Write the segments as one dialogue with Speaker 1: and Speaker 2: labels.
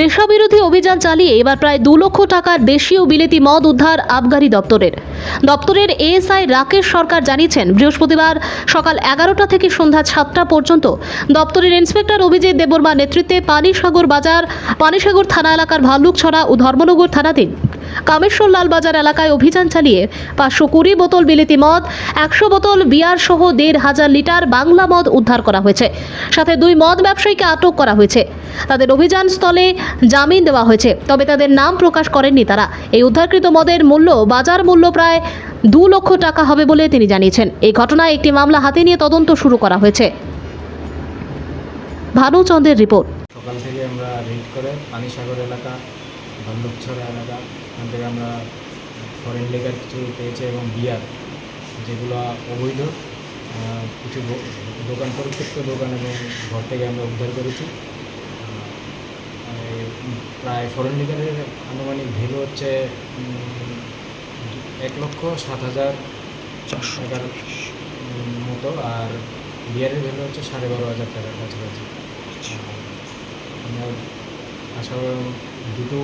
Speaker 1: নেশাবিরোধী অভিযান চালিয়ে এবার প্রায় দু লক্ষ টাকার দেশীয় বিলেতি মদ উদ্ধার আবগারি দপ্তরের। দপ্তরের এএসআই রাকেশ সরকার জানিয়েছেন, বৃহস্পতিবার সকাল এগারোটা থেকে সন্ধ্যা সাতটা পর্যন্ত দপ্তরের ইন্সপেক্টর অভিজিৎ দেববর্মার নেতৃত্বে পানিসাগর বাজার, পানিসাগর থানা এলাকার ভাল্লুকছড়া ও ধর্মনগর থানাধীন কামেশ্বর লালবাজার এলাকায় অভিযান চালিয়ে পাঁচশো কুড়ি বোতল বিলিতি মদ, একশো বোতল বিয়ার সহ দেড় হাজার লিটার বাংলা মদ উদ্ধার করা হয়েছে। সাথে দুই মদ ব্যবসায়ীকে আটক করা হয়েছে। তাদের অভিযান স্থলে জামিন দেওয়া হয়েছে, তবে তাদের নাম প্রকাশ করেননি তারা। এই উদ্ধারকৃত মদের মূল্য, বাজার মূল্য প্রায় দু লক্ষ টাকা হবে বলে তিনি জানিয়েছেন। এই ঘটনায় একটি মামলা হাতে নিয়ে তদন্ত শুরু করা হয়েছে। ভানুচন্দ্রের রিপোর্ট।
Speaker 2: সকাল থেকে আমরা রেড করে পানিসাগর এলাকা ভাল্লুকছড়া এলাকা ওখান থেকে আমরা ফরেন লেগার কিছু পেয়েছে এবং বিয়ার যেগুলো অবৈধ। কিছু দোকান পরিত্যক্ত দোকান এবং ঘর থেকে আমরা উদ্ধার করেছি। প্রায় ফরেন লিগারের আনুমানিক ভ্যালু হচ্ছে এক লক্ষ সাত হাজার টাকার উম, মতো আর বিয়ারের ভ্যালু হচ্ছে সাড়ে বারো হাজার টাকার কাছাকাছি। আর আমরা আশা দুটো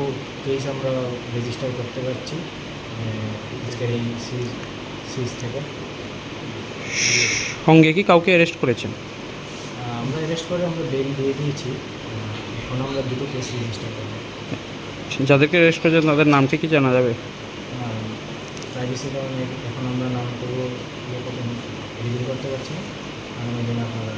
Speaker 2: কেস আমরা রেজিস্টার করতে পারছি আজকের এই সিজ সিজ থেকে।
Speaker 3: সঙ্গে কি কাউকে অ্যারেস্ট করেছেন?
Speaker 2: আমরা অ্যারেস্ট করে আমরা বেল দিয়ে দিয়েছি এখন আমরা দুটো কেস রেজিস্টার করব।
Speaker 3: যাদেরকে অ্যারেস্ট করেছেন তাদের নামটি কি জানা যাবে?
Speaker 2: প্রাইভেসি কারণে এখন আমরা নাম করব ইয়ে করতে পারছি না। দিনে আপনারা